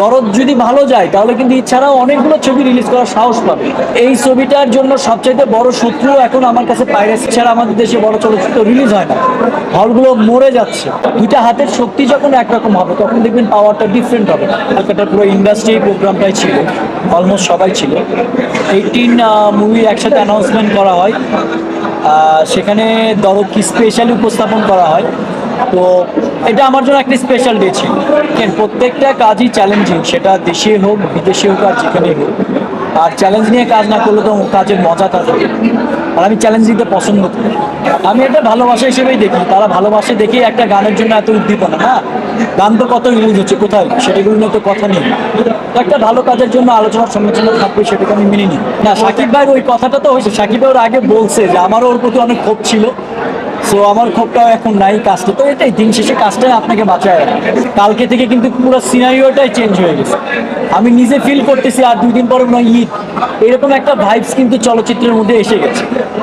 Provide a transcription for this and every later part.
দরদ যদি ভালো যায়, তাহলে কিন্তু এছাড়াও অনেকগুলো ছবি রিলিজ করার সাহস পাবে। এই ছবিটার জন্য সবচাইতে বড় শত্রু এখন আমার কাছে পাইরেসি ছাড়া আমাদের দেশে বড় চলচ্চিত্র রিলিজ হয় না। হলগুলো মরে যাচ্ছে। দুইটা হাতের শক্তি যখন একরকম হবে, তখন দেখবেন পাওয়ারটা ডিফারেন্ট হবে। কলকাতার পুরো ইন্ডাস্ট্রি প্রোগ্রামটাই ছিল। অলমোস্ট সবাই ছিল। এইটিন মুভি একসাথে অ্যানাউন্সমেন্ট করা হয়। সেখানে দরদ কি স্পেশালি উপস্থাপন করা হয় তো এটা আমার জন্য একটা স্পেশাল ডে ছিল। কেন, প্রত্যেকটা কাজই চ্যালেঞ্জিং সেটা দেশে হোক, বিদেশে হোক আর যেখানেই হোক। আর চ্যালেঞ্জ নিয়ে কাজ না করলে তো কাজের মজা থাকে আর আমি চ্যালেঞ্জ দিতে পছন্দ করি। আমি এটা ভালোবাসা হিসেবেই দেখি। তারা ভালোবাসে দেখেই একটা গানের জন্য এত উদ্দীপনা। না গান তো কত রিলিজ হচ্ছে, কোথায়? সেটাগুলো নিয়ে তো কথা নেই। একটা ভালো কাজের জন্য আলোচনার সমালোচনা থাকবে, সেটাকে আমি মেনে নিই। না, সাকিব ভাইয়ের ওই কথাটা তো হয়েছে। সাকিব ভাই ওর আগে বলছে যে, আমারও ওর প্রতি অনেক ক্ষোভ ছিল। সো আমার ক্ষোভটাও এখন নাই কাজটা। তো এটাই, দিন শেষে কাজটাই আপনাকে বাঁচায় রাখে। কালকে থেকে কিন্তু পুরো সিনারিওটাই চেঞ্জ হয়ে গেছে। আমি নিজে ফিল করতেছি, আর দুই দিন পরে হয় ঈদ এরকম একটা ভাইবস কিন্তু চলচ্চিত্রের মধ্যে এসে গেছে।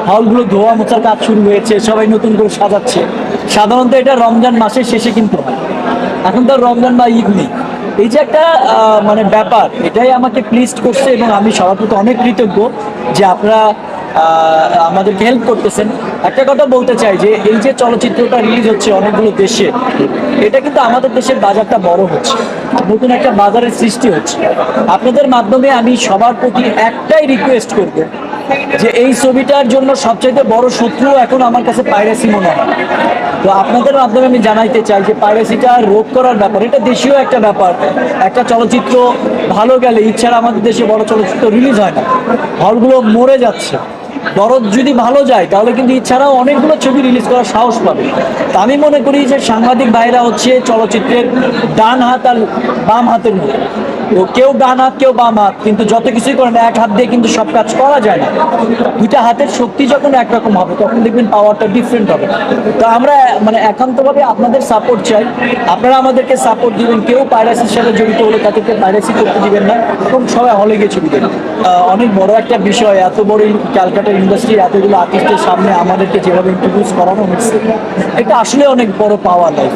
হলগুলো ধোয়া মোছার কাজ শুরু হয়েছে, সবাই নতুন করে সাজাচ্ছে। সাধারণত এটা রমজান মাসের শেষে কিন্তু হয়। এখন তো রমজান বা ঈদ নেই। এই যে একটা মানে ব্যাপার, এটাই আমাকে প্লিজড করছে এবং আমি সবার প্রতি অনেক কৃতজ্ঞ যে আপনারা আমাদেরকে হেল্প করতেছেন। একটা কথা বলতে চাই যে, এই যে চলচ্চিত্রটা রিলিজ হচ্ছে অনেকগুলো দেশে, এটা কিন্তু আমাদের দেশের বাজারটা বড় হচ্ছে, নতুন একটা বাজারের সৃষ্টি হচ্ছে। আপনাদের মাধ্যমে আমি সবার প্রতি একটাই রিকোয়েস্ট করব যে, এই ছবিটার জন্য সবচাইতে বড় শত্রু এখন আমার কাছে পাইরেসি মনে হয়। তো আপনাদের মাধ্যমে আমি জানাইতে চাই যে পাইরেসিটা রোধ করার ব্যাপার, এটা দেশীয় একটা ব্যাপার। একটা চলচ্চিত্র ভালো গেলে ইচ্ছারা আমাদের দেশে বড় চলচ্চিত্র রিলিজ হয় না। হলগুলো মরে যাচ্ছে। দরদ যদি ভালো যায়, তাহলে কিন্তু এছাড়াও অনেকগুলো ছবি রিলিজ করার সাহস পাবে। তা আমি মনে করি যে সাংবাদিক ভাইরা হচ্ছে চলচ্চিত্রের ডান হাত আর বাম হাতের তো কেউ ডান হাত, কেউ বাম হাত, কিন্তু যত কিছুই করেন, এক হাত দিয়ে কিন্তু সব কাজ করা যায় না। দুইটা হাতের শক্তি যখন একরকম হবে, তখন দেখবেন পাওয়ারটা ডিফারেন্ট হবে। তো আমরা মানে একান্তভাবে আপনাদের সাপোর্ট চাই। আপনারা আমাদেরকে সাপোর্ট দিবেন। কেউ পাইরাসির সাথে জড়িত হলে তাদেরকে পাইরাসি করতে দিবেন না। এবং সবাই হলে গিয়ে ছবি দেবেন অনেক বড় একটা বিষয়, এত বড় ক্যালকাটা ইন্ডাস্ট্রি এতগুলো আর্টিস্টের সামনে আমাদেরকে যেভাবে ইন্ট্রোডিউস করানো হচ্ছে, এটা আসলে অনেক বড় পাওয়া লাইফ